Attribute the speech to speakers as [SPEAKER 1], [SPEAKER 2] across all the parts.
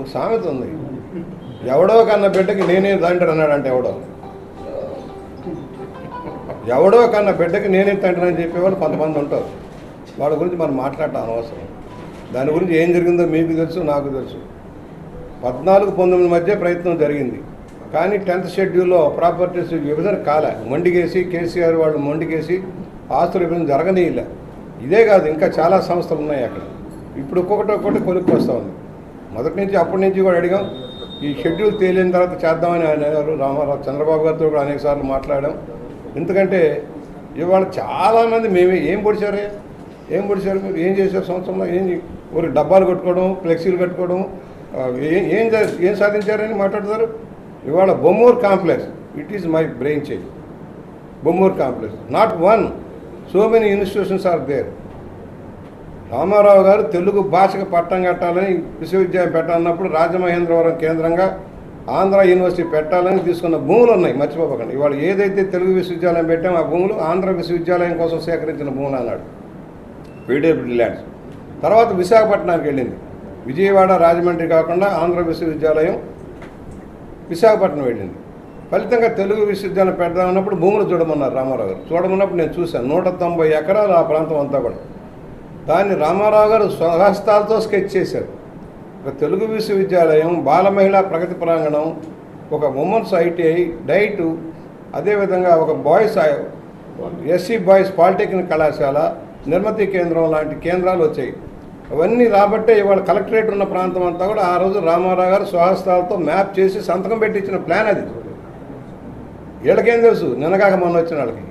[SPEAKER 1] ఒక సామెత ఉంది. ఎవడో కన్న బిడ్డకి నేనే తండ్రి అన్నాడంటే ఎవడో? ఎవడో కన్న బిడ్డకి నేనే తండ్రి అని చెప్పేవాళ్ళు కొంతమంది ఉంటారు. వాడి గురించి మనం మాట్లాడటం అనవసరం. దాని గురించి ఏం జరిగిందో మీకు తెలుసు నాకు తెలుసు. పద్నాలుగు పంతొమ్మిది మధ్య ప్రయత్నం జరిగింది. కానీ టెన్త్ షెడ్యూల్లో ప్రాపర్టీస్ విభజన కాలే. మొండికేసి కేసీఆర్ వాళ్ళు మొండికేసి ఆస్తుల విభజన జరగనీయలే. ఇదే కాదు ఇంకా చాలా సంస్థలు ఉన్నాయి అక్కడ. ఇప్పుడు ఒక్కొక్కటి ఒక్కటి కొనుక్కొస్తూ ఉంది. మొదటి నుంచి అప్పటి నుంచి కూడా అడిగాం. ఈ షెడ్యూల్ తేలిన తర్వాత చేద్దామని ఆయన గారు రామారావు చంద్రబాబు గారితో కూడా అనేక సార్లు మాట్లాడాం. ఎందుకంటే ఇవాళ చాలామంది మేమే ఏం పొడిచారే? ఏం పొడిచారు? మీరు ఏం చేశారు? సంవత్సరంలో ఏం ఊరి డబ్బాలు కట్టుకోవడం ఫ్లెక్సీలు కట్టుకోవడం ఏం ఏం ఏం సాధించారని మాట్లాడతారు? ఇవాళ Bommur complex it is my brain change Bommur complex. Not one. So many institutions are there. Ramarao గారు తెలుగు భాషకు పట్టం కట్టాలని విశ్వవిద్యాలయం పెట్టాలన్నప్పుడు రాజమహేంద్రవరం కేంద్రంగా ఆంధ్ర యూనివర్సిటీ పెట్టాలని తీసుకున్న భూములు ఉన్నాయి మర్చిపోకండి. ఇవాళ ఏదైతే తెలుగు విశ్వవిద్యాలయం పెట్టామో ఆ భూములు ఆంధ్ర విశ్వవిద్యాలయం కోసం సేకరించిన భూములు అన్నాడు. PWD lands. తర్వాత విశాఖపట్నానికి వెళ్ళింది. విజయవాడ రాజమండ్రి కాకుండా ఆంధ్ర విశ్వవిద్యాలయం విశాఖపట్నం వెళ్ళింది. ఫలితంగా తెలుగు విశ్వవిద్యాలయం పెడదామన్నప్పుడు భూములు చూడమన్నారు రామారావు గారు. చూడమన్నప్పుడు నేను చూశాను. నూట తొంభై ఎకరాలు ఆ ప్రాంతం అంతా కూడా. దాన్ని రామారావు గారు స్వహస్తాలతో స్కెచ్ చేశారు. ఒక తెలుగు విశ్వవిద్యాలయం బాల మహిళా ప్రగతి ప్రాంగణం ఒక ఉమెన్స్ ఐటీఐ డైటు అదేవిధంగా ఒక బాయ్స్ ఎస్సీ బాయ్స్ పాలిటెక్నిక్ కళాశాల నిర్మతి కేంద్రం లాంటి కేంద్రాలు వచ్చాయి. అవన్నీ రాబట్టే ఇవాళ కలెక్టరేట్ ఉన్న ప్రాంతం అంతా కూడా ఆ రోజు రామారావు గారు స్వహస్తాలతో మ్యాప్ చేసి సంతకం పెట్టించిన ప్లాన్ అది. వీళ్ళకేం తెలుసు? నిన్నగాక మొన్న వచ్చిన వాళ్ళకి.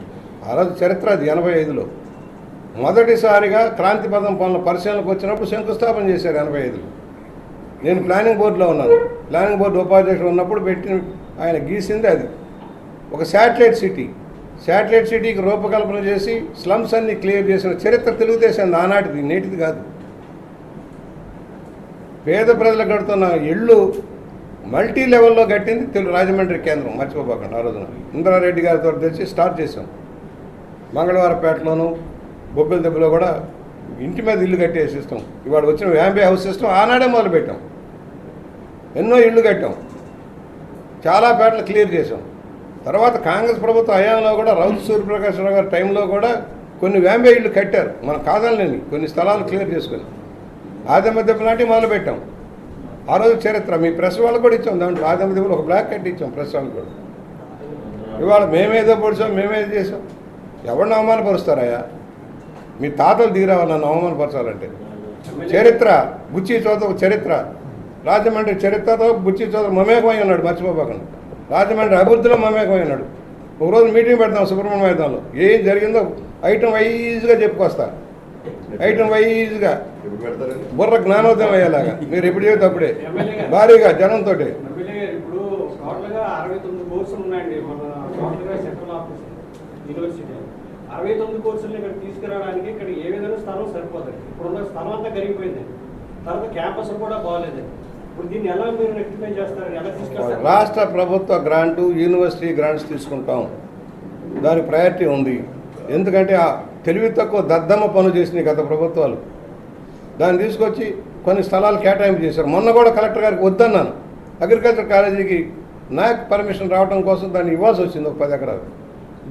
[SPEAKER 1] ఆ రోజు చరిత్ర అది ఎనభై ఐదులో. మొదటిసారిగా క్రాంతి పదం పనుల పరిశీలనకు వచ్చినప్పుడు శంకుస్థాపన చేశారు ఎనభై ఐదులో. నేను ప్లానింగ్ బోర్డులో ఉన్నాను. ప్లానింగ్ బోర్డు ఉపాధ్యక్షుడు ఉన్నప్పుడు పెట్టిన ఆయన గీసింది అది. ఒక శాటిలైట్ సిటీ. శాటిలైట్ సిటీకి రూపకల్పన చేసి స్లమ్స్ అన్ని క్లియర్ చేసిన చరిత్ర తెలుగుదేశం ఆనాటిది నేటిది కాదు. పేద ప్రజలు కడుతున్న ఇళ్ళు మల్టీ లెవెల్లో కట్టింది తెలుగు రాజమండ్రి కేంద్రం. మర్చిపోకండి ఆ రోజున. ఇంద్రారెడ్డి గారితో తెచ్చి స్టార్ట్ చేశాం. మంగళవారపేటలోను బొబ్బిల దెబ్బలో కూడా ఇంటి మీద ఇల్లు కట్టే సిస్టమ్ ఇవాళ వచ్చిన వ్యాంబే హౌస్ సిస్టమ్ ఆనాడే మొదలు పెట్టాం ఎన్నో ఇళ్ళు కట్టాం. చాలా పేటలు క్లియర్ చేసాం తర్వాత కాంగ్రెస్ ప్రభుత్వ హయాంలో కూడా రౌత్ సూర్యప్రకాశ్రావు గారి టైంలో కూడా కొన్ని వ్యాంబే ఇళ్ళు కట్టారు. మనం కాదాలని కొన్ని స్థలాలు క్లియర్ చేసుకొని. ఆదమ్మ దెబ్బ లాంటివి మొదలు పెట్టాం ఆ రోజు చరిత్ర మీ ప్రెస్ వాళ్ళకు కూడా ఇచ్చాం. దాంట్లో ఆదమ్మ దెబ్బలు ఒక బ్లాక్ కట్టి ఇచ్చాం ప్రెస్ వాళ్ళకి కూడా. ఇవాళ మేమేదో పొడిచాం మేమేదో చేసాం ఎవరిని అవమానపరుస్తారయ్యా? మీ తాతలు దిగిరావాలి నన్ను అవమానపరచాలంటే. చరిత్ర బుచ్చి చౌదరి చరిత్ర. రాజమండ్రి చరిత్రతో బుచ్చి చౌదరి మమేకమై ఉన్నాడు మర్చిపోకండి రాజమండ్రి అభివృద్ధిలో మమేకమై ఉన్నాడు. ఒకరోజు మీటింగ్ పెడతాం సుబ్రహ్మణ్య మైదానంలో. ఏం జరిగిందో ఐటమ్ వైజ్గా చెప్పుకొస్తా. ఐటమ్ వైజ్గా. బుర్ర జ్ఞానోదయం అయ్యేలాగా. మీరు ఎప్పుడు చెబితే అప్పుడే. భారీగా జనంతో
[SPEAKER 2] అరవై తొమ్మిది కోర్సులు ఉన్నాయండి మన యూనివర్సిటీ. అరవై తొమ్మిది కోర్సులు ఇక్కడ తీసుకురావడానికి ఇక్కడ ఏ విధంగా స్థలం సరిపోతుంది ఇప్పుడున్న స్థలం అంతా కరిగిపోయింది తర్వాత క్యాంపస్ కూడా బాగాలేదు. ఇప్పుడు దీన్ని ఎలా మీరు రెక్టిఫై చేస్తారు? ఎలా తీసుకెళ్తారు
[SPEAKER 1] రాష్ట్ర ప్రభుత్వ గ్రాంటు యూనివర్సిటీ గ్రాంట్స్ తీసుకుంటాం. దానికి ప్రయారిటీ ఉంది. ఎందుకంటే ఆ తెలివి తక్కువ దద్దమ్మ పనులు చేసినాయి గత ప్రభుత్వాలు. దాన్ని తీసుకొచ్చి కొన్ని స్థలాలు కేటాయింపు చేశారు. మొన్న కూడా కలెక్టర్ గారికి వద్దన్నాను. అగ్రికల్చర్ కాలేజీకి నాకు పర్మిషన్ రావడం కోసం దాన్ని ఇవ్వాల్సి వచ్చింది ఒక పది ఎకరాలు.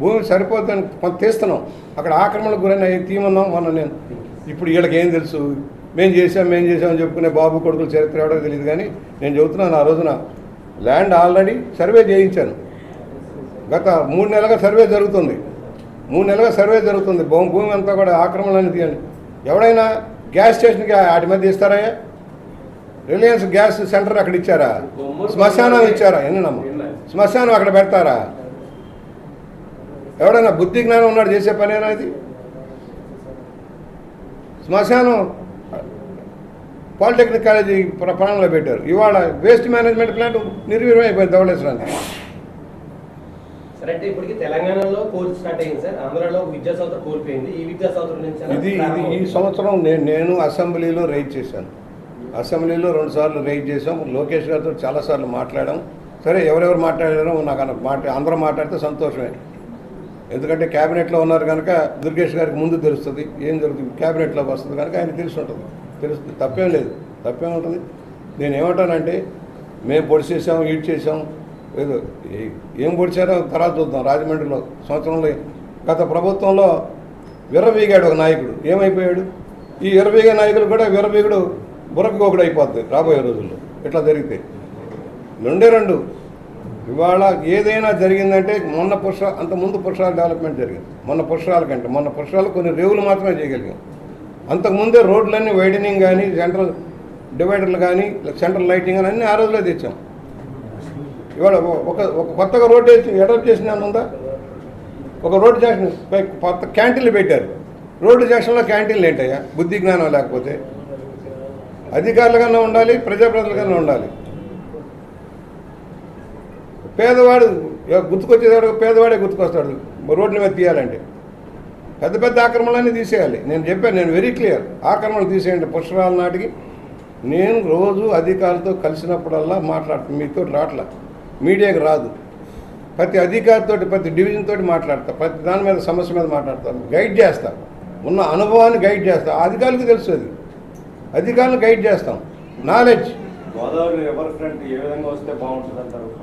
[SPEAKER 1] భూమి సరిపోద్దని కొంత తీస్తున్నాం. అక్కడ ఆక్రమణకు గురైన అవి తీమన్నాం మొన్న నేను. ఇప్పుడు వీళ్ళకి ఏం తెలుసు? మేము చేసాం మేము చేసామని చెప్పుకునే బాబు కొడుకుల చరిత్ర ఎవడో తెలియదు కానీ నేను చెబుతున్నాను ఆ రోజున ల్యాండ్ ఆల్రెడీ సర్వే చేయించాను. గత మూడు నెలలుగా సర్వే జరుగుతుంది. మూడు నెలలుగా సర్వే జరుగుతుంది. భూమి భూమి అంతా కూడా ఆక్రమణని తీయండి. ఎవడైనా గ్యాస్ స్టేషన్కి వాటి మధ్య ఇస్తారయ్యా రిలయన్స్ గ్యాస్ సెంటర్ అక్కడ ఇచ్చారా? శ్మశానం ఇచ్చారా? ఎన్నమ్మ శ్మశానం అక్కడ పెడతారా? ఎవడైనా బుద్ధి జ్ఞానం ఉన్నాడు చేసే పనేనా ఇది? శ్మశానం పాలిటెక్నిక్ కాలేజీ ప్ర- ప్రాణంలో పెట్టారు. ఇవాళ వేస్ట్ మేనేజ్మెంట్ ప్లాంట్ నిర్వీర్యం అయిపోయింది ధవళేశ్వరానికి.
[SPEAKER 3] సరే అంటే ఇప్పటికి తెలంగాణలో కోర్సు స్టార్ట్ అయింది సార్. ఆంధ్రాలో విద్యా సంవత్సరం కోల్పోయింది. ఈ విద్యా సంవత్సరం నుంచి
[SPEAKER 1] ఇది ఇది ఈ. సంవత్సరం నేను నేను అసెంబ్లీలో రైజ్ చేశాను. అసెంబ్లీలో రెండు సార్లు రైజ్ చేసాం లోకేష్ గారితో చాలాసార్లు మాట్లాడాం. సరే ఎవరెవరు మాట్లాడారో నాకు అన్న మాట అందరూ మాట్లాడితే సంతోషమే. ఎందుకంటే క్యాబినెట్లో ఉన్నారు కనుక దుర్గేష్ గారికి ముందు తెలుస్తుంది ఏం జరుగుతుంది క్యాబినెట్లోకి వస్తుంది కనుక ఆయన తెలిసి ఉంటుంది. తెలుస్తుంది తప్పేం లేదు. తప్పేం ఉంటుంది? నేను ఏమంటానంటే మేము పొడి చేసాం ఈడ్ చేసాం ఏదో ఏం పొడిచారో తర్వాత చూద్దాం. రాజమండ్రిలో సంవత్సరంలో గత ప్రభుత్వంలో విరవీగాడు ఒక నాయకుడు. ఏమైపోయాడు? ఈ విర్రవీగే నాయకులు కూడా విరవీగుడు బుర్రకోకుడు అయిపోద్ది రాబోయే రోజుల్లో. ఇట్లా జరిగితే? రెండే రెండు. ఇవాళ ఏదైనా జరిగిందంటే మొన్న పుష్ప అంత ముందు పుష్పాల డెవలప్మెంట్ జరిగింది. మొన్న పుష్పాల కంటే మొన్న పుష్పాలు కొన్ని రేవులు మాత్రమే చేయగలిగాం. అంతకుముందే రోడ్లన్నీ వైడనింగ్ కానీ సెంట్రల్ డివైడర్లు కానీ సెంట్రల్ లైటింగ్ కానీ అన్నీ ఆ రోజులే తెచ్చాం. ఇవాళ ఒక ఒక కొత్తగా రోడ్డు వేసి ఎడప్ చేసిన ఉందా? ఒక రోడ్డు జంక్షన్ కొత్త క్యాంటీన్లు పెట్టారు. రోడ్డు జంక్షన్లో క్యాంటీన్లు ఏంటయ్యా? బుద్ధి జ్ఞానం లేకపోతే. అధికారులుగానే ఉండాలి ప్రజాప్రతినిధులుగానే ఉండాలి. పేదవాడు ఎ- గుర్తుకొచ్చేవాడు పేదవాడే గుర్తుకొస్తాడు. రోడ్ల మీద తీయాలంటే. పెద్ద పెద్ద ఆక్రమణలన్నీ తీసేయాలి. నేను చెప్పాను నేను వెరీ క్లియర్ ఆక్రమణలు తీసేయండి. పుష్కరాల నాటికి నేను రోజు అధికారులతో కలిసినప్పుడల్లా మాట్లాడుతాను మీతో రాట్లా. మీడియాకి రాదు. ప్రతి అధికారితో ప్రతి డివిజన్ తోటి మాట్లాడతా ప్రతి దాని మీద సమస్య మీద మాట్లాడతాను గైడ్ చేస్తాను ఉన్న అనుభవాన్ని గైడ్ చేస్తా. ఆ అధికారులకు తెలుసు అది. అధికారులను గైడ్ చేస్తాం. నాలెడ్జ్
[SPEAKER 4] గోదావరి రివర్ ఫ్రంట్ ఏ విధంగా వస్తే బాగుంటుంది అంటారు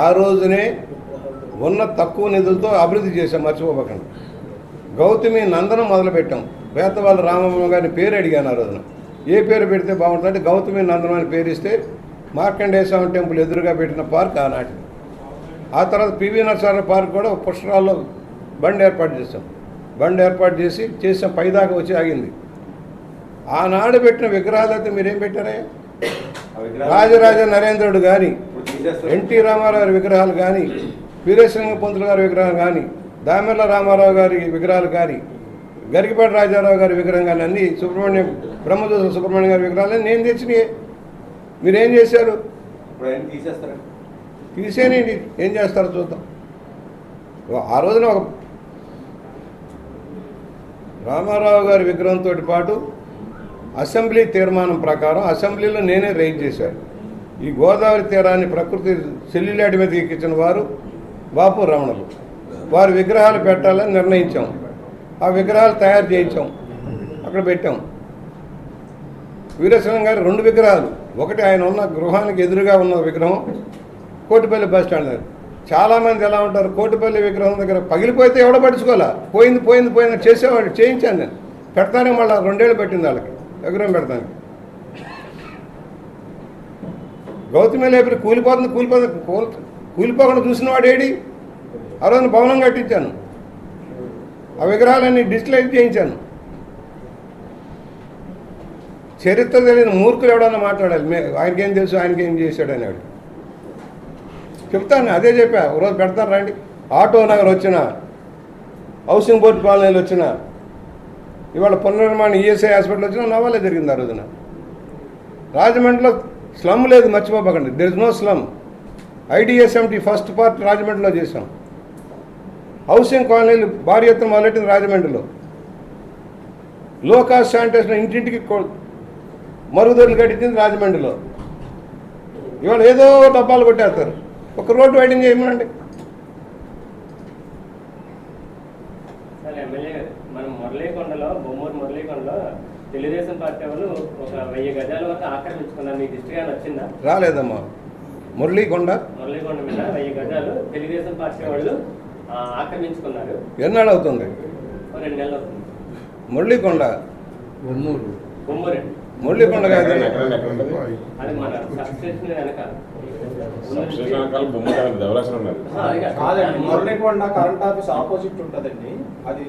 [SPEAKER 1] ఆ రోజునే ఉన్న తక్కువ నిధులతో అభివృద్ధి చేశాం మర్చిపోకండి. గౌతమి నందనం మొదలుపెట్టాం. వేతవాళ్ళ రామమ్మ గారిని పేరు అడిగాను ఆ రోజున. ఏ పేరు పెడితే బాగుంటుందంటే గౌతమి నందనం అని పేరు ఇస్తే మార్కండేయ స్వామి టెంపుల్ ఎదురుగా పెట్టిన పార్క్ ఆనాటిది. ఆ తర్వాత పివి నరసారావు పార్క్ కూడా పుష్కరాల్లో బండి ఏర్పాటు చేశాం. బండి ఏర్పాటు చేసి చేసాం పైదాకా వచ్చి ఆగింది. ఆనాడు పెట్టిన విగ్రహాలు అయితే మీరేం పెట్టారా? రాజరాజ నరేంద్రుడు కానీ. ఎన్టీ రామారావు గారి విగ్రహాలు కానీ వీరేశలింగ పంతులు గారి విగ్రహం కానీ దామెర్ల రామారావు గారి విగ్రహాలు కానీ గరికపాటి రాజారావు గారి విగ్రహం కానీ అన్ని సుబ్రహ్మణ్యం బ్రహ్మదోస సుబ్రహ్మణ్యం గారి విగ్రహాలు నేను తెచ్చినాయి. మీరేం చేశారు? తీసేనేంటి ఏం చేస్తారో చూద్దాం. ఆ రోజున ఒక రామారావు గారి విగ్రహంతో పాటు అసెంబ్లీ తీర్మానం ప్రకారం అసెంబ్లీలో నేనే రైజ్ చేశాను. ఈ గోదావరి తీరాన్ని ప్రకృతి సెల్యులాటి మీద ఎక్కించిన వారు బాపు రమణులు. వారు విగ్రహాలు పెట్టాలని నిర్ణయించాం. ఆ విగ్రహాలు తయారు చేయించాం. అక్కడ పెట్టాం. వీరేశ్వరం గారి రెండు విగ్రహాలు. ఒకటి ఆయన ఉన్న గృహానికి ఎదురుగా ఉన్న విగ్రహం కోటిపల్లి బస్ స్టాండ్ దగ్గర. చాలామంది ఎలా ఉంటారు? కోటిపల్లి విగ్రహం దగ్గర పగిలిపోతే ఎవడ పట్టించుకోవాలా? పోయింది పోయింది పోయింది చేసేవాడు చేయించాను నేను. పెడతానే మళ్ళీ రెండేళ్ళు పెట్టింది వాళ్ళకి. విగ్రహం పెడతాను గౌతమి లేపరి కూలిపోతుంది కూలిపోతుంది కూలిపోకుండా చూసిన వాడేడి ఆ రోజున భవనం కట్టించాను. ఆ విగ్రహాలన్నీ డిస్ప్లే చేయించాను. చరిత్ర తెలియని మూర్ఖులు ఎవడన్నా మాట్లాడాలి? ఆయనకి ఆయనకేం తెలుసు ఆయనకేం చేశాడు అనేవాడు. చెప్తాను అదే చెప్పా. ఒకరోజు పెడతాను రండి. ఆటో నగర్ వచ్చిన హౌసింగ్ బోర్డు కాలనీలు వచ్చిన ఇవాళ పునర్నిర్మాణ ఈఎస్ఐ హాస్పిటల్ వచ్చినా నవ్వాలే జరిగింది ఆ రోజున. రాజమండ్రిలో స్లమ్ లేదు మర్చిపోకండి there is no slum IDSMT first part రాజమండ్రిలో చేశాం. హౌసింగ్ కాలనీలు భారీ ఎత్తున మొదలెట్టింది రాజమండ్రిలో. లో కాస్ట్ శానిటేషన్ ఇంటింటికి కొ- మరుగుదొడ్లు కట్టించింది రాజమండ్రిలో. ఇవాళ ఏదో డబ్బాలు కొట్టేస్తారు. ఒక రోడ్డు వైడింగ్ చేయమనండి.
[SPEAKER 5] మనం మురళీకొండలో బొమ్మూరు మురళీకొండలో తెలుగుదేశం పార్టీ వాళ్ళు ఒక వెయ్యి గజాల వరకు ఆక్రమించుకున్నారు మీ దృష్టిగా వచ్చిందా
[SPEAKER 1] రాలేదమ్మా. మురళీకొండ
[SPEAKER 5] మురళీకొండ మీద వెయ్యి గజాలు తెలుగుదేశం పార్టీ వాళ్ళు ఆ, ఆక్రమించుకున్నారు.
[SPEAKER 1] ఎన్నాళ్ళు అవుతుంది
[SPEAKER 5] ఓ రెండు నెలలు అవుతుంది.
[SPEAKER 1] మురళీకొండ
[SPEAKER 5] బొమ్మూరు
[SPEAKER 1] మురళీకొండ కాదు
[SPEAKER 5] అది మన సబ్స్టేషన్ వెనకాల.
[SPEAKER 6] మురళీకొండ కరెంట్ ఆఫీస్ ఆపోజిట్ ఉంటుందండి. అది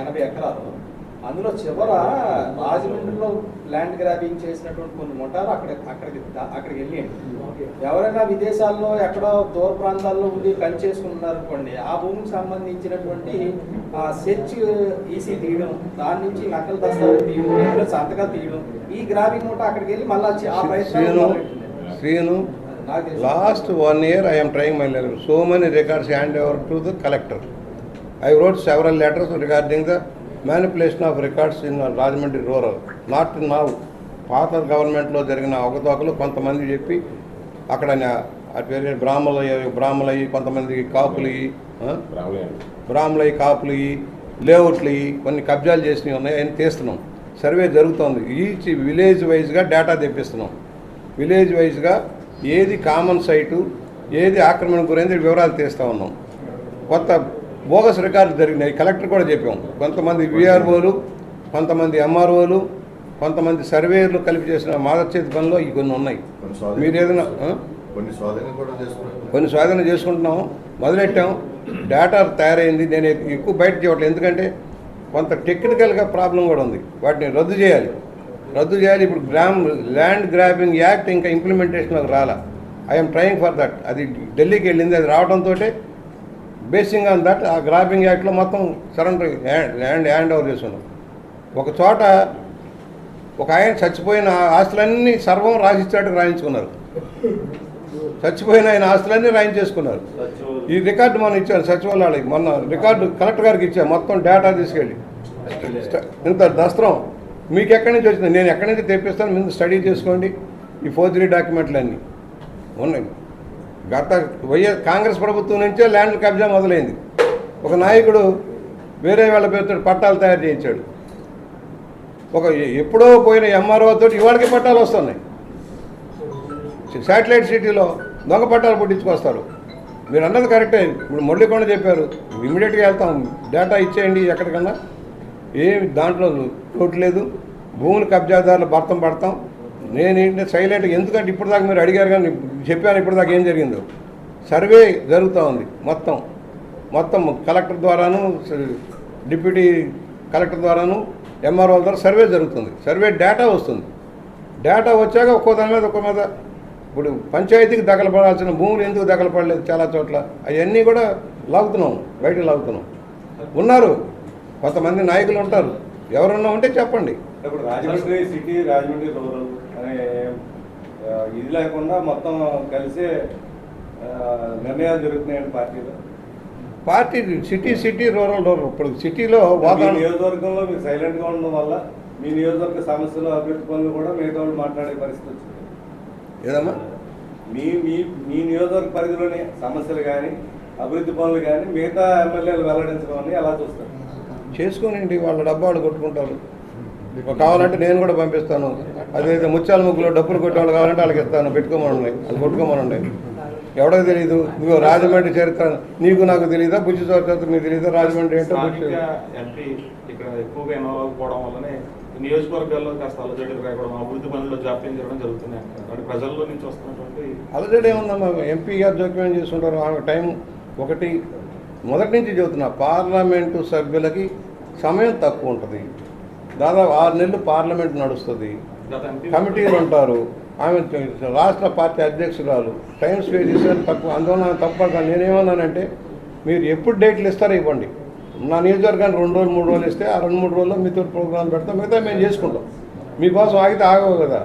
[SPEAKER 6] ఎనభై ఎకరాలు. అందులో చివర రాజమండ్రిలో ల్యాండ్ గ్రాబింగ్ చేసినటువంటి కొన్ని ముఠాలు అక్కడ అక్కడికి దా- అక్కడికి వెళ్ళింది ఎవరైనా విదేశాల్లో ఎక్కడో దూర ప్రాంతాల్లో ఉండి పని చేసుకుంటున్నారు అనుకోండి ఆ భూమికి సంబంధించినటువంటి ఆ సెర్చ్ ఈసీ తీయడం దాని నుంచి నకలు దస్తాలు తీయడం సంతకాలు తీయడం ఈ గ్రాబింగ్ ముఠ అక్కడికి వెళ్ళి మళ్ళీ ఆ ప్రయత్నం
[SPEAKER 1] శ్రీను శ్రీను
[SPEAKER 6] నాకు తెలుసు.
[SPEAKER 1] Last one year I'm trying my level so many records hand over to the collector I wrote several letters regarding the manipulation of records in Rajahmundry rural not now పాత గవర్నమెంట్లో జరిగిన అవకతవకలు కొంతమంది చెప్పి అక్కడ నా- బ్రాహ్మలు బ్రాహ్మలయ్యి కొంతమంది కాపులు ఇయ్యి, ఆ?
[SPEAKER 7] రావులేండి
[SPEAKER 1] బ్రాహ్మలయ్యి కాపులు లేఅవుట్లు కొన్ని కబ్జాలు చేసినవి ఉన్నాయి అని తీస్తున్నాం. సర్వే జరుగుతోంది. ఈచ్ విలేజ్ వైజ్గా డేటా తెప్పిస్తున్నాం. విలేజ్ వైజ్గా ఏది కామన్ సైటు ఏది ఆక్రమణ గురైంది వివరాలు తీస్తూ ఉన్నాం. కొత్త బోగస్ రికార్డు జరిగినాయి. కలెక్టర్ కూడా చెప్పాం. కొంతమంది విఆర్ఓలు కొంతమంది ఎంఆర్ఓలు కొంతమంది సర్వేయర్లు కలిపి చేసిన మాదచేతి పనిలో ఈ కొన్ని ఉన్నాయి. మీరు ఏదైనా?
[SPEAKER 8] కొన్ని స్వాధీనం కూడా చేసుకున్నాం
[SPEAKER 1] కొన్ని స్వాధీనం చేసుకుంటున్నాం మొదలెట్టాం. డేటా తయారైంది. నేను ఎక్కువ బయట చేయట్లేదు. ఎందుకంటే కొంత టెక్నికల్గా ప్రాబ్లం కూడా ఉంది. వాటిని రద్దు చేయాలి. రద్దు చేయాలి. ఇప్పుడు గ్రామ్ ల్యాండ్ గ్రాబింగ్ యాక్ట్ ఇంకా ఇంప్లిమెంటేషన్లోకి రాలా. I'm trying for that. అది ఢిల్లీకి వెళ్ళింది. అది రావడంతో బేసింగ్ ఆన్ దట్ ఆ గ్రాబింగ్ యాక్ట్లో మొత్తం సరెండర్ ల్యాండ్ హ్యాండ్ ఓవర్ చేసుకున్నాం ఒక చోట ఒక ఆయన చచ్చిపోయిన ఆస్తులన్నీ సర్వం రాసిచ్చాడు రాయించుకున్నారు. చచ్చిపోయిన ఆయన ఆస్తులన్నీ రాయించేసుకున్నారు. ఈ రికార్డు మనం ఇచ్చాను సచివాలయాలకి మొన్న రికార్డు కలెక్టర్ గారికి ఇచ్చాను మొత్తం డేటా తీసుకెళ్ళి. ఇంత దస్త్రం. మీకు ఎక్కడి నుంచి వచ్చింది? నేను ఎక్కడి నుంచి తెప్పిస్తాను? ముందు స్టడీ చేసుకోండి. ఈ ఫోర్జరీ డాక్యుమెంట్లు అన్నీ ఉన్నాయి. గత వైఎస్ కాంగ్రెస్ ప్రభుత్వం నుంచే ల్యాండ్ కబ్జా మొదలైంది. ఒక నాయకుడు వేరే వాళ్ళ పేరుతో పట్టాలు తయారు చేయించాడు. ఒక ఎప్పుడో పోయిన ఎంఆర్ఓ తోటి ఇవాళకి పట్టాలు వస్తున్నాయి. శాటిలైట్ సిటీలో దొంగ పట్టాలు పుట్టించుకొస్తారు. మీరు అన్నది కరెక్టే. ఇప్పుడు మురళీకొండ చెప్పారు. ఇమీడియట్గా వెళ్తాం. డేటా ఇచ్చేయండి ఎక్కడికన్నా. ఏమి దాంట్లో లోటు లేదు. భూములు కబ్జాదారులు భర్తం పడతాం. నేనేంటి సైలెంట్ ఎందుకంటే ఇప్పుడు దాకా మీరు అడిగారు కానీ చెప్పాను ఇప్పుడు దాకా ఏం జరిగిందో. సర్వే జరుగుతూ ఉంది మొత్తం. మొత్తం కలెక్టర్ ద్వారాను డిప్యూటీ కలెక్టర్ ద్వారాను ఎంఆర్ఓ ద్వారా సర్వే జరుగుతుంది. సర్వే డేటా వస్తుంది. డేటా వచ్చాక ఒక్కో దాని మీద ఒక్కో మీద ఇప్పుడు పంచాయతీకి దగలపడాల్సిన భూములు ఎందుకు దగలపడలేదు చాలా చోట్ల? అవన్నీ కూడా లాగుతున్నాం బయటకు లాగుతున్నాం. ఉన్నారు కొంతమంది నాయకులు ఉంటారు. ఎవరన్నా ఉంటే చెప్పండి.
[SPEAKER 4] ఇప్పుడు రాజమండ్రి సిటీ రాజమండ్రి రూరల్ ఇది లేకుండా మొత్తం కలిసే నిర్ణయాలు జరుగుతున్నాయండి పార్టీలో.
[SPEAKER 1] Party city city rural rural. ఇప్పుడు సిటీలో వాతావరణం
[SPEAKER 4] నియోజకవర్గంలో మీరు సైలెంట్గా ఉండడం వల్ల మీ నియోజకవర్గ సమస్యలు అభివృద్ధి పనులు కూడా మిగతా వాళ్ళు మాట్లాడే పరిస్థితి వచ్చింది.
[SPEAKER 1] ఏదమ్మా?
[SPEAKER 4] మీ మీ మీ నియోజకవర్గ పరిధిలోని సమస్యలు కానీ అభివృద్ధి పనులు కానీ మిగతా ఎమ్మెల్యేలు వెల్లడించడం అని ఎలా చూస్తారు?
[SPEAKER 1] చేసుకోనండి వాళ్ళ డబ్బా వాళ్ళు కొట్టుకుంటారు. కావాలంటే నేను కూడా పంపిస్తాను. అదేదో ముత్యాల ముగ్గులో డబ్బులు కొట్టేవాళ్ళు కావాలంటే వాళ్ళకి ఇస్తాను పెట్టుకోమనండి అది కొట్టుకోమనండి. ఎవడో తెలియదు ఇదిగో రాజమండ్రి చరిత్ర నీకు నాకు తెలియదా బుజ్జి చరిత్ర మీకు తెలియదా రాజమండ్రి ఏంటో
[SPEAKER 9] ఎంపీ ఇక్కడ ఎక్కువగా ఇన్వాల్వ్ వల్లనే నియోజకవర్గాల్లో కాస్త అలజడులు రావడం అభివృద్ధి పనుల్లో జాప్యం జరగడం జరుగుతున్నాయి అంటే ప్రజల్లో నుంచి వస్తున్నటువంటి
[SPEAKER 1] అలజడి ఏముందమ్మా? ఎంపీ గారు జోక్యం చేసుకుంటారు ఆమె టైం ఒకటి మొదటి నుంచి చెబుతున్నా పార్లమెంటు సభ్యులకి సమయం తక్కువ ఉంటుంది. దాదాపు ఆరు నెలలు పార్లమెంట్ నడుస్తుంది. కమిటీలు ఉంటారు. ఆమె రాష్ట్ర పార్టీ అధ్యక్షురాలు. టైం స్పేర్ చేశారు తక్కువ అందువల్ల ఆమె తప్పక నేనేమన్నానంటే మీరు ఎప్పుడు డేట్లు ఇస్తారో ఇవ్వండి. నా నియోజకవర్గానికి రెండు రోజులు మూడు రోజులు ఇస్తే ఆ రెండు మూడు రోజుల్లో మీతో ప్రోగ్రాం పెడతాం. మిగతా మేము చేసుకుంటాం. మీకోసం ఆగితే ఆగవు కదా.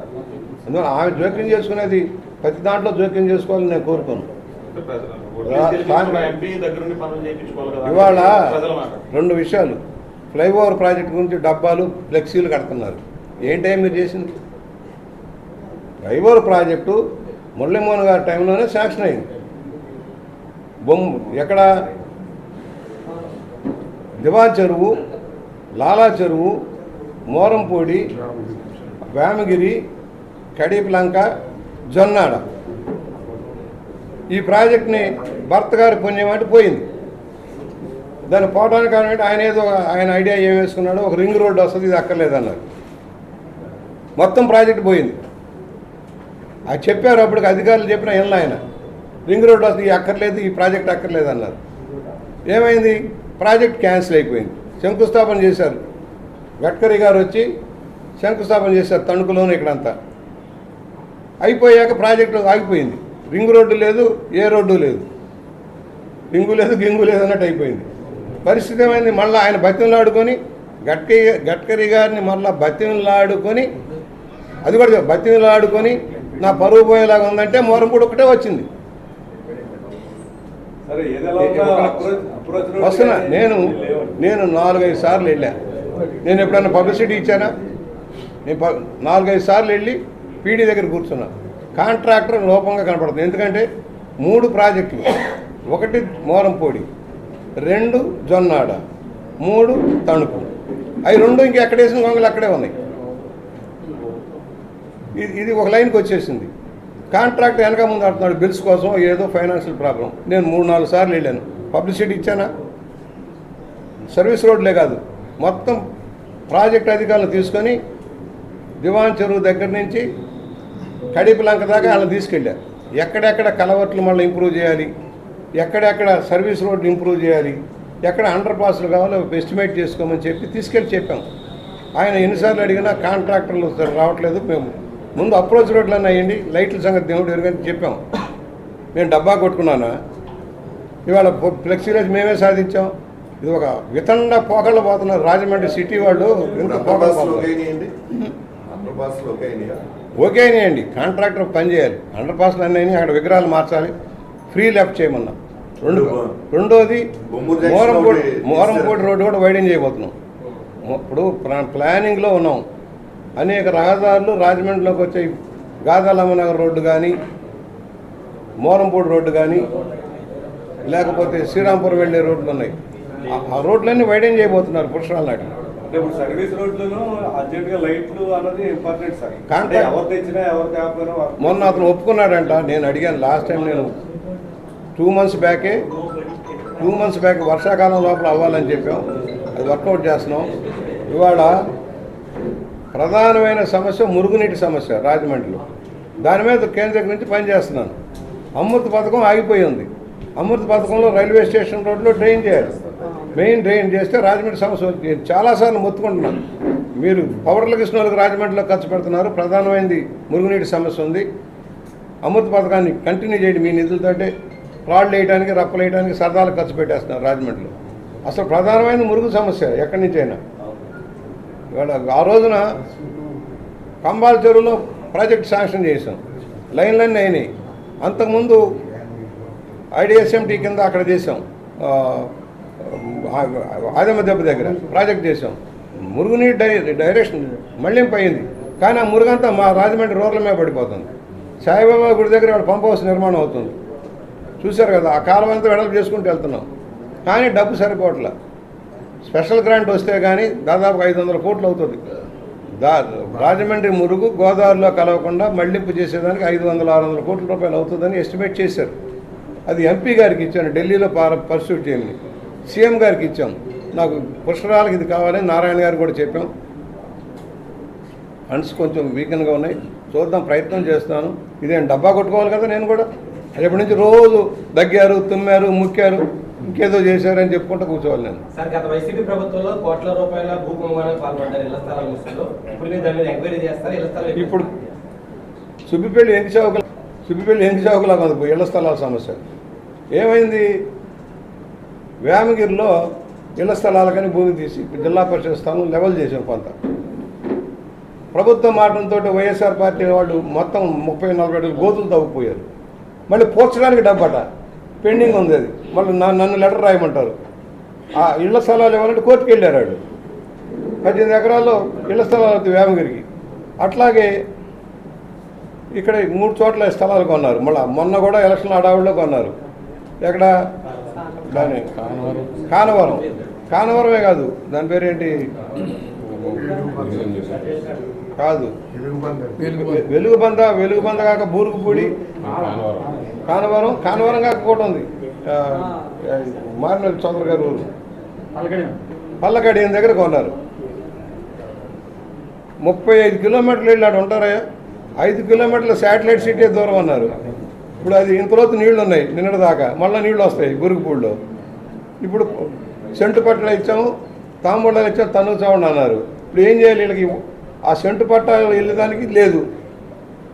[SPEAKER 1] అందువల్ల ఆమె జోక్యం చేసుకునేది ప్రతి దాంట్లో జోక్యం చేసుకోవాలని నేను కోరుకోను. ఇవాళ రెండు విషయాలు. ఫ్లైఓవర్ ప్రాజెక్ట్ గురించి డబ్బాలు ఫ్లెక్సీలు కడుతున్నారు. ఏంటే మీరు చేసింది? డ్రైవర్ ప్రాజెక్టు మురళీమోహన్ గారి టైంలోనే శాంక్షన్ అయింది. బొమ్మ ఎక్కడ? దివాన్ చెరువు లాలా చెరువు మోరంపూడి వేమగిరి కడీపులంక జొన్నాడ. ఈ ప్రాజెక్ట్ని భర్త గారి పుణ్యం అంటే పోయింది. దాన్ని పోవడానికి కారణం ఆయన ఏదో ఆయన ఐడియా ఏం వేసుకున్నాడో ఒక రింగ్ రోడ్డు వస్తుంది ఇది అక్కర్లేదన్నారు. మొత్తం ప్రాజెక్ట్ పోయింది. అది చెప్పారు అప్పటికి అధికారులు చెప్పిన వెళ్ళిన ఆయన రింగ్ రోడ్డు వస్తుంది అక్కర్లేదు ఈ ప్రాజెక్ట్ అక్కర్లేదు అన్నారు. ఏమైంది? ప్రాజెక్ట్ క్యాన్సిల్ అయిపోయింది. శంకుస్థాపన చేశారు. గడ్కరీ గారు వచ్చి శంకుస్థాపన చేశారు తణుకులోనే ఇక్కడంతా. అయిపోయాక ప్రాజెక్టు ఆగిపోయింది. రింగ్ రోడ్డు లేదు ఏ రోడ్డు లేదు. రింగు లేదు గింగు లేదు అన్నట్టు అయిపోయింది. పరిస్థితి ఏమైంది? మళ్ళీ ఆయన బతిమలాడుకొని గడ్కరీ గడ్కరీ గారిని మళ్ళీ బతిమలాడుకొని అది కూడా చెప్పు, బతిమలాడుకొని నా పరువు పోయేలాగా ఉందంటే మోరంపూడి ఒకటే వచ్చింది. వస్తున్నా నేను. నేను నాలుగైదు సార్లు వెళ్ళా. నేను ఎప్పుడైనా పబ్లిసిటీ ఇచ్చానా? నేను నాలుగైదు సార్లు వెళ్ళి పీడీ దగ్గర కూర్చున్నా. కాంట్రాక్టర్ లోపంగా కనపడుతుంది. ఎందుకంటే మూడు ప్రాజెక్టులు. ఒకటి మోరంపూడి రెండు జొన్నాడ మూడు తణుకు. అవి రెండు ఇంక ఎక్కడ వేసిన గొంగలు అక్కడే ఉన్నాయి. ఇది ఇది ఒక లైన్కి వచ్చేసింది. కాంట్రాక్ట్ వెనక ముందు ఆడుతున్నాడు బిల్స్ కోసం ఏదో ఫైనాన్షియల్ ప్రాబ్లం. నేను మూడు నాలుగు సార్లు వెళ్ళాను. పబ్లిసిటీ ఇచ్చానా? సర్వీస్ రోడ్లే కాదు. మొత్తం ప్రాజెక్ట్ అధికారులు తీసుకొని దివాన్ చెరువు దగ్గర నుంచి కడిపిలంక దాకా వాళ్ళని తీసుకెళ్ళారు ఎక్కడెక్కడ కలవట్లు మళ్ళీ ఇంప్రూవ్ చేయాలి? ఎక్కడెక్కడ సర్వీస్ రోడ్లు ఇంప్రూవ్ చేయాలి? ఎక్కడ అండర్ పాస్లు కావాలో ఎస్టిమేట్ చేసుకోమని చెప్పి తీసుకెళ్ళి చెప్పాం. ఆయన ఎన్నిసార్లు అడిగినా కాంట్రాక్టర్లు రావట్లేదు మేము. ముందు అప్రోచ్ రోడ్లన్నీ అయ్యండి లైట్ల సంగతి దేవుడు ఎరుగని చెప్పాం. నేను డబ్బా కొట్టుకున్నానా? ఇవాళ ఫ్లెక్సీలేజ్ మేమే సాధించాం. ఇది ఒక వితండ పోకళ్ళు పోతున్నారు రాజమండ్రి సిటీ వాళ్ళు
[SPEAKER 8] అండర్
[SPEAKER 1] పోకళ్ళు
[SPEAKER 8] ఓకే అయినాయండి?
[SPEAKER 1] కాంట్రాక్టర్ పని చేయాలి. అండర్ పాస్లు అన్నీ అక్కడ విగ్రహాలు మార్చాలి. ఫ్రీ లెఫ్ట్ చేయమన్నా. రెండు రెండోది మోరంపూడి మోరంపూడి రోడ్డు కూడా వైడెన్ చేయబోతున్నాం. ఇప్పుడు ప్లా- ప్లానింగ్లో ఉన్నాం. అనేక రహదారులు రాజమండ్రిలోకి వచ్చే గాదాలమ్మనగర్ రోడ్డు కానీ మోరంపూడి రోడ్డు కానీ లేకపోతే శ్రీరాంపురం వెళ్ళే రోడ్లు ఉన్నాయి. ఆ- రోడ్లన్నీ వైడెన్ చేయబోతున్నారు పురుషాల నాటి.
[SPEAKER 4] ఇప్పుడు సర్వీస్ రోడ్లను లైట్లు అన్నది ఇంపార్టెంట్ సార్. ఎవరు తెచ్చినా ఎవరు కాకపోయినా
[SPEAKER 1] మొన్న అతను ఒప్పుకున్నాడంట నేను అడిగాను లాస్ట్ టైం నేను టూ మంత్స్ బ్యాకే టూ మంత్స్ బ్యాక్ వర్షాకాలం లోపల అవ్వాలని చెప్పాం. అది వర్కౌట్ చేస్తున్నాం. ఇవాళ ప్రధానమైన సమస్య మురుగునీటి సమస్య రాజమండ్రిలో. దాని మీద కేంద్రం నుంచి పనిచేస్తున్నాను. అమృత పథకం ఆగిపోయి అమృత పథకంలో రైల్వే స్టేషన్ రోడ్లో డ్రైన్ చేయాలి. మెయిన్ డ్రైన్ చేస్తే రాజమండ్రి సమస్య నేను చాలాసార్లు మొత్తుకుంటున్నాను. మీరు పవర్లకు ఇచ్చిన వాళ్ళకి రాజమండ్రిలో ఖర్చు పెడుతున్నారు. ప్రధానమైనది మురుగునీటి సమస్య ఉంది. అమృత పథకాన్ని కంటిన్యూ చేయండి. మీ నిధులతోటే రాళ్ళు వేయడానికి రప్పలు వేయడానికి సరదాలు ఖర్చు పెట్టేస్తున్నారు రాజమండ్రిలో. అసలు ప్రధానమైన మురుగు సమస్య ఎక్కడి నుంచైనా. ఇవాళ ఆ రోజున కంబాల చెరువులో ప్రాజెక్ట్ శాంక్షన్ చేసాం లైన్లన్నీ అయినాయి. అంతకుముందు ఐడిఎస్ఎంటీ కింద అక్కడ చేసాం ఆ, దెబ్బ దగ్గర ప్రాజెక్ట్ చేసాం మురుగునీటి డై డైరెక్షన్ మళ్ళింపు అయింది. కానీ ఆ మురుగంతా మా రాజమండ్రి రోడ్ల మీద పడిపోతుంది. సాయిబాబా గుడి దగ్గర వాడు పంప్ హౌస్ నిర్మాణం అవుతుంది. చూశారు కదా ఆ కాలం అంతా వెడల్పు చేసుకుంటూ వెళ్తున్నాం. కానీ డబ్బు సరిపోవట్లే. స్పెషల్ గ్రాంట్ వస్తే కానీ దాదాపు ఐదు వందల కోట్లు అవుతుంది. దా రాజమండ్రి మురుగు గోదావరిలో కలవకుండా మళ్ళింపు చేసేదానికి ఐదు వందల ఆరు వందల కోట్ల రూపాయలు అవుతుందని ఎస్టిమేట్ చేశారు. అది ఎంపీ గారికి ఇచ్చాను ఢిల్లీలో పర్సూట్ చేయమని. సీఎం గారికి ఇచ్చాం. నాకు పుష్కరాలకు ఇది కావాలని నారాయణ గారు కూడా చెప్పాం. ఫండ్స్ కొంచెం వీకెన్గా ఉన్నాయి. చూద్దాం ప్రయత్నం చేస్తున్నాను. ఇదేం డబ్బా కొట్టుకోవాలి కదా నేను కూడా. రేపటి నుంచి రోజు దగ్గారు తుమ్మారు ముక్కారు. ఇంకేదో చేశారని చెప్పుకుంటూ కూర్చోవాలి నేను.
[SPEAKER 3] సార్ గత వైసీపీ ప్రభుత్వంలో కోట్ల రూపాయల భూ కుంభకోణానికి పాల్పడ్డారు ఇళ్ళ స్థలాల విషయంలో ఇప్పుడు మీరు దాని మీద ఎంక్వైరీ చేస్తారు ఇళ్ళ స్థలాలు
[SPEAKER 1] ఇప్పుడు ఎంకి చౌకల ఎంకి ఉంది ఇళ్ళ స్థలాల సమస్య. ఏమైంది? వేమగిరిలో ఇళ్ళ స్థలాలకని భూమి తీసి జిల్లా పరిషత్ స్థానం లెవెల్ చేసాం కొంత. ప్రభుత్వం మాటంతో వైఎస్ఆర్ పార్టీ వాళ్ళు మొత్తం ముప్పై నలభై అడుగులు గోతులు తవ్వుకుపోయారు. మళ్ళీ పోర్చడానికి డబ్బట. పెండింగ్ ఉంది అది. మళ్ళీ నన్ను లెటర్ రాయమంటారు. ఆ ఇళ్ళ స్థలాలు ఇవ్వాలంటే కోర్టుకు వెళ్ళారు వాడు పద్దెనిమిది ఎకరాల్లో ఇళ్ళ స్థలాలు అవుతాయి వేమగిరికి. అట్లాగే ఇక్కడ మూడు చోట్ల స్థలాలు కొన్నారు. మళ్ళీ మొన్న కూడా ఎలక్షన్ అడావుల్లో కొన్నారు. ఎక్కడ? దాని కానవరం. కానవరమే కాదు. దాని పేరేంటి కాదు. వెలుగు బంద వెలుగు బంద కాక బూరుగుపూడి
[SPEAKER 7] కానవరం
[SPEAKER 1] కానవరం కానవరం కాక కూడా ఉంది మారినల్లి చౌదరి గారు ఊరు. పల్లకడి. దగ్గర కొన్నారు? ముప్పై ఐదు కిలోమీటర్లు వెళ్ళి ఆడ ఉంటారా ఐదు కిలోమీటర్ల శాటిలైట్ సిటీ దూరం అన్నారు. ఇప్పుడు అది ఇంతలోతు నీళ్ళు ఉన్నాయి నిన్నటి దాకా మళ్ళీ నీళ్ళు వస్తాయి గురుగుపూడిలో ఇప్పుడు సెంటు పట్టలు ఇచ్చాము తాంబూలాలు ఇచ్చాము తను చావండి అన్నారు. ఇప్పుడు ఏం చేయాలి వీళ్ళకి? ఆ సెంటు పట్టాలు వెళ్ళడానికి లేదు.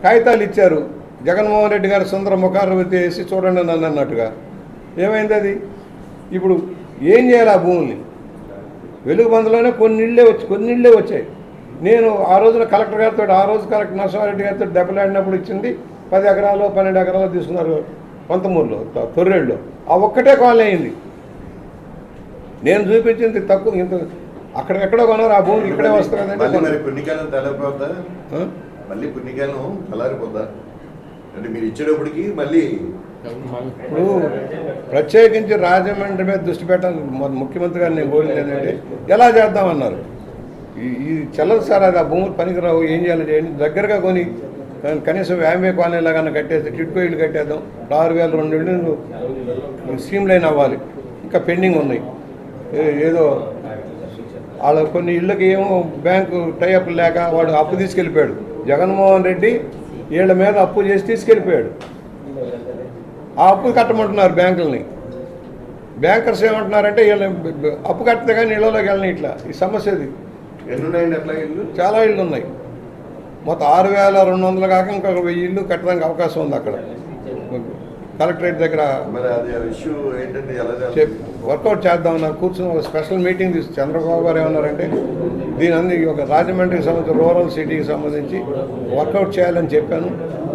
[SPEAKER 1] కాగితాలు ఇచ్చారు. జగన్మోహన్ రెడ్డి గారు సుందర ముఖారు వేసి చూడండి నన్ను అన్నట్టుగా. ఏమైంది అది? ఇప్పుడు ఏం చేయాలి ఆ భూముల్ని? వెలుగు బందులోనే కొన్ని ఇళ్ళే వచ్చి కొన్ని ఇళ్ళే వచ్చాయి. నేను ఆ రోజున కలెక్టర్ గారితో ఆ రోజు కలెక్టర్ నరసింహారెడ్డి గారితో దెబ్బలాడినప్పుడు ఇచ్చింది పది ఎకరాలు పన్నెండు ఎకరాలు తీసుకున్నారు కొంతమూరులో తొ- తొర్రేళ్ళు. ఆ ఒక్కటే కాలనీ అయింది. నేను చూపించింది తక్కువ ఇంత అక్కడెక్కడో కొన్నారు ఆ భూమి ఇక్కడే వస్తుంది
[SPEAKER 8] మళ్ళీ పుణ్యకాలం తెలకపోద్దా
[SPEAKER 1] ఆ?
[SPEAKER 8] మళ్ళీ పుణ్యకాలం తెల్లారిపోద్దా అంటే మీరు ఇచ్చేటప్పటికి మళ్ళీ
[SPEAKER 1] ఇప్పుడు ప్రత్యేకించి రాజమండ్రి మీద దృష్టి పెట్టాలి. ముఖ్యమంత్రి గారు నేను కోరింది ఏంటంటే ఎలా చేద్దామన్నారు? ఈ చెల్లదు సార్ అది ఆ భూములు పనికిరావు ఏం చేయాలి చేయండి దగ్గరగా కొని కనీసం వ్యామే కాలనీ లాగా కట్టేస్తే టిట్కో ఇల్లు కట్టేద్దాం. ఆరు వేల రెండు ఇళ్ళు స్ట్రీమ్ లైన్ అవ్వాలి. ఇంకా పెండింగ్ ఉన్నాయి. ఏదో వాళ్ళ కొన్ని ఇళ్ళకి ఏమో బ్యాంకు టైఅప్ లేక వాడు అప్పు తీసుకెళ్ళిపోయాడు. జగన్మోహన్ రెడ్డి వీళ్ళ మీద అప్పు చేసి తీసుకెళ్ళిపోయాడు. ఆ అప్పు కట్టమంటున్నారు బ్యాంకులని. బ్యాంకర్స్ ఏమంటున్నారంటే వీళ్ళ అప్పు కడితే కానీ ఇళ్ళలోకి వెళ్ళని ఇట్లా. ఈ సమస్య ఇది. చాలా ఇళ్ళు ఉన్నాయి. మొత్తం ఆరు వేల రెండు వందలు కాక ఇంకొక వెయ్యి ఇల్లు కట్టడానికి అవకాశం ఉంది అక్కడ. కలెక్టరేట్ దగ్గర వర్కౌట్ చేద్దామన్నారు కూర్చొని ఒక స్పెషల్ మీటింగ్ తీసు చంద్రబాబు గారు ఏమన్నారంటే దీని అన్ని ఒక రాజమండ్రికి సంబంధించి రూరల్ సిటీకి సంబంధించి వర్కౌట్ చేయాలని చెప్పాను.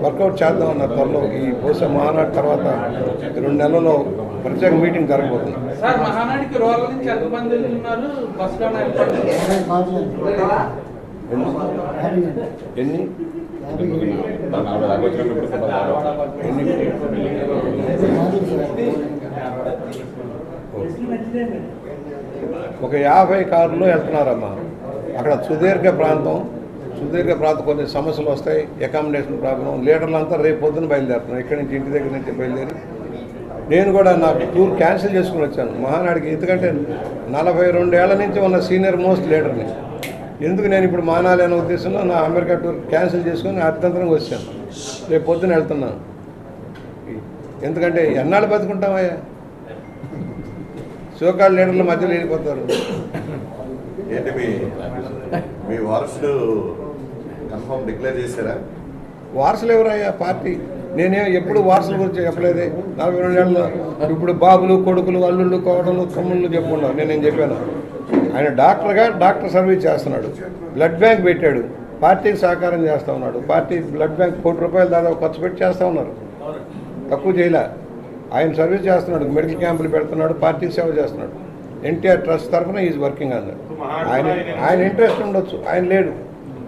[SPEAKER 1] వర్కౌట్ చేద్దామన్నారు త్వరలో ఈ బహుశా మహానాడు తర్వాత రెండు నెలల్లో ప్రత్యేక మీటింగ్ జరగబోతుంది. ఎన్ని? ఒక యాభై కార్లు వెళ్తున్నారమ్మా. అక్కడ సుదీర్ఘ ప్రాంతం. సుదీర్ఘ ప్రాంతం కొన్ని సమస్యలు వస్తాయి. Accommodation problem. లీడర్లు అంతా రేపు పొద్దున బయలుదేరుతున్నాం ఇక్కడి నుంచి ఇంటి దగ్గర నుంచి బయలుదేరి. నేను కూడా నా టూర్ క్యాన్సిల్ చేసుకుని వచ్చాను. మహానాడికి. ఎందుకంటే నలభై రెండేళ్ళ నుంచి ఉన్న సీనియర్ మోస్ట్ లీడర్ని ఎందుకు నేను ఇప్పుడు మానాలి అనే ఉద్దేశంలో నా అమెరికా టూర్ క్యాన్సిల్ చేసుకొని అర్థంతరంగా వచ్చాను. రేపు పొద్దున వెళ్తున్నాను. ఎందుకంటే ఎన్నాళ్ళు బతుకుంటామయ్యా? శివకాళ్ళ లీడర్ల మధ్యలో వెళ్ళిపోతారు.
[SPEAKER 8] ఏంటి మీ మీ వారసుడు కన్ఫర్మ్ డిక్లేర్ చేశారా?
[SPEAKER 1] వారసులు ఎవరయ్యా? పార్టీ. నేనే ఎప్పుడు వారసుల గురించి చెప్పలేదే. నలభై రెండేళ్ళు ఇప్పుడు బాబులు కొడుకులు అల్లుళ్ళు కోడలు తమ్ముళ్ళు చెప్పుకున్నారు నేనేం చెప్పాను? ఆయన డాక్టర్గా డాక్టర్ సర్వీస్ చేస్తున్నాడు. బ్లడ్ బ్యాంక్ పెట్టాడు. పార్టీకి సహకారం చేస్తూ ఉన్నాడు. పార్టీ బ్లడ్ బ్యాంక్ కోటి రూపాయలు దాదాపు ఖర్చు పెట్టి చేస్తూ ఉన్నారు. తక్కువ చేయలే. ఆయన సర్వీస్ చేస్తున్నాడు. మెడికల్ క్యాంపులు పెడుతున్నాడు. పార్టీకి సేవ చేస్తున్నాడు. ఎన్టీఆర్ ట్రస్ట్ తరఫున ఈజ్ వర్కింగ్ అన్నాడు ఆయన ఆయన ఇంట్రెస్ట్ ఉండొచ్చు. ఆయన లేడు.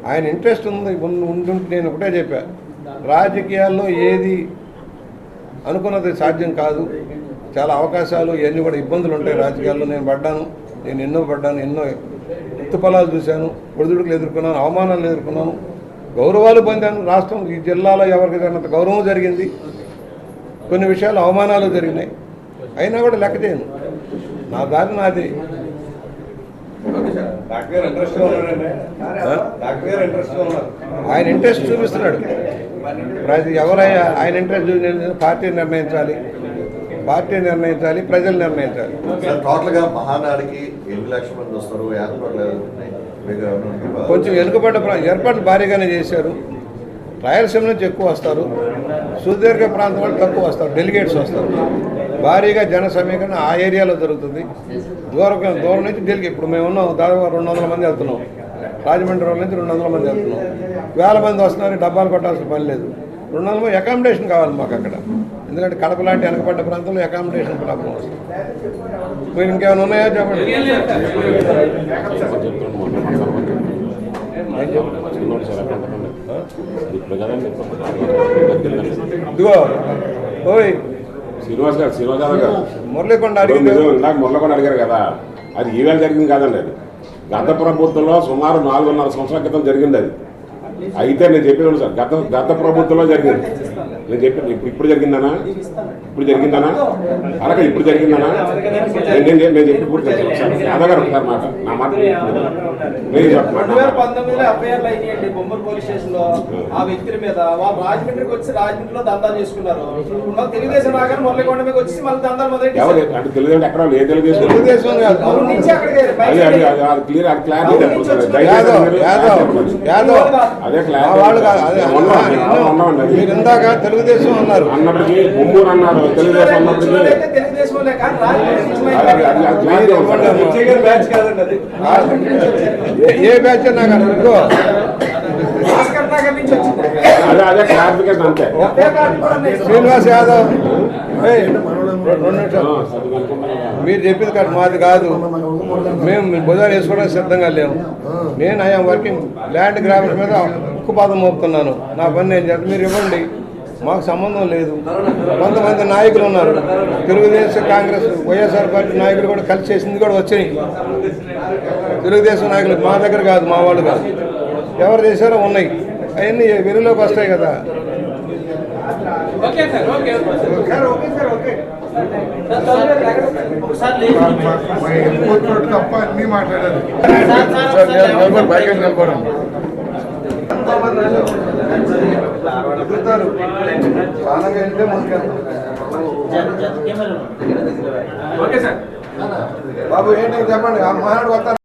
[SPEAKER 1] ఆయన ఇంట్రెస్ట్ ఉంది. ఉంటుంటే నేను ఒకటే చెప్పా. రాజకీయాల్లో ఏది అనుకున్నది సాధ్యం కాదు. చాలా అవకాశాలు ఇవన్నీ కూడా ఇబ్బందులు ఉంటాయి రాజకీయాల్లో. నేను పడ్డాను. నేను ఎన్నో పడ్డాను ఎన్నో ఎత్తుపలాలు చూశాను ఒడిదుడుకులు ఎదుర్కొన్నాను అవమానాలు ఎదుర్కొన్నాను గౌరవాలు పొందాను. రాష్ట్రం ఈ జిల్లాలో ఎవరికి జరిగినంత గౌరవం జరిగింది? కొన్ని విషయాలు అవమానాలు జరిగినాయి. అయినా కూడా లెక్క చేయను. నా దారి నాది. ఆయన ఇంట్రెస్ట్ చూపిస్తున్నాడు. ఎవరైనా ఆయన ఇంట్రెస్ట్ చూసి పార్టీ నిర్ణయించాలి. పార్టీ నిర్ణయించాలి ప్రజలు నిర్ణయించాలి.
[SPEAKER 8] సార్ టోటల్గా మహానాడికి ఎన్ని లక్షల మంది వస్తారు
[SPEAKER 1] కొంచెం వెనుకబడ్డ ఏర్పాట్లు భారీగానే చేశారు. రాయలసీమ నుంచి ఎక్కువ వస్తారు. సుదీర్ఘ ప్రాంతం వాళ్ళు తక్కువ వస్తారు. డెలిగేట్స్ వస్తారు. భారీగా జన సమీకరణ ఆ ఏరియాలో జరుగుతుంది. దూరం దూరం నుంచి డెలిగే ఇప్పుడు మేము ఉన్నాం దాదాపు రెండు వందల మంది వెళ్తున్నాం. రాజమండ్రి నుంచి రెండు వందల మంది వెళ్తున్నాం. వేల మంది వస్తున్నారు డబ్బాలు కొట్టాల్సిన పని లేదు. రెండు వందల మంది అకామిడేషన్ కావాలి మాకు అక్కడ. ఎందుకంటే కడప లాంటి వెనకబడ్డ ప్రాంతంలో అకామిడేషన్ ప్రాబ్లం వస్తుంది మీరు ఇంకేమైనా ఉన్నాయా చెప్పండి? ఇదిగో ఓయ్.
[SPEAKER 7] శ్రీనివాస్ గారు శ్రీనివాస్ గారు
[SPEAKER 1] మురళీకొండ అడిగింది.
[SPEAKER 7] ఇందాక మురళకొండ అడిగారు కదా అది ఈవేళ జరిగింది కాదండి అది. గత ప్రభుత్వంలో సుమారు నాలుగున్నర సంవత్సరాల క్రితం జరిగింది అది. అయితే నేను చెప్పేది సార్ గత గత ప్రభుత్వంలో జరిగింది. నేను చెప్పాను ఇప్పుడు ఇప్పుడు జరిగిందనా? ఇప్పుడు జరిగిందనా? అలాగే ఇప్పుడు జరిగిందనా? నేను నేను- చెప్పి పూర్తి చేస్తాను. యాదవ్ గారు ఒకసారి మాట నా మాట నేను
[SPEAKER 6] ఆ వ్యక్తుల మీద వాళ్ళు రాజమండ్రికి వచ్చి రాజమండ్రిలో దందాలు చేసుకున్నారు. మళ్ళీ తెలుగుదేశం రాగానే మీద వచ్చి మళ్ళీ దందాలు మొదలెట్టి
[SPEAKER 7] ఎవరు అంటే తెలుగుదేశం ఎక్కడ లేదు తెలుగుదేశం.
[SPEAKER 1] తెలుగుదేశం
[SPEAKER 7] క్లియర్ అది క్లారిటీ
[SPEAKER 1] యాదవ్ యాదవ్. యాదవ్ వాళ్ళు. మీరు ఇందాక తెలుగుదేశం అన్నారు.
[SPEAKER 7] అన్నప్పటికీ తెలుగుదేశం అన్నప్పటికీ.
[SPEAKER 1] ఏ- బ్యాచ్ నాకు
[SPEAKER 7] అదే అదే క్లారిఫికేషన్ అంతే.
[SPEAKER 1] శ్రీనివాస్ యాదవ్. రెండు నిమిషాలు. మీరు చెప్పింది కాదు మాది కాదు. మేము భుజాలు వేసుకోవడానికి సిద్ధంగా లేము. నేను ఐఎమ్ వర్కింగ్ ల్యాండ్ గ్రామర్స్ మీద ఉక్కుపాదం మోపుతున్నాను. నా పని నేను చేస్తాను మీరు ఇవ్వండి. మాకు సంబంధం లేదు. కొంతమంది నాయకులు ఉన్నారు. తెలుగుదేశం కాంగ్రెస్ వైఎస్ఆర్ పార్టీ నాయకులు కూడా కలిసి చేసింది కూడా వచ్చాయి తెలుగుదేశం నాయకులు మా దగ్గర కాదు మా వాళ్ళు కాదు. ఎవరు చేశారో ఉన్నాయి. అవన్నీ వెలుగులోకి వస్తాయి కదా.
[SPEAKER 10] Okay sir okay.
[SPEAKER 1] Sir okay sir తప్ప అన్నీ మాట్లాడారు. బాబు ఏంటి చెప్పండి? ఆ మహానాడు వస్తారు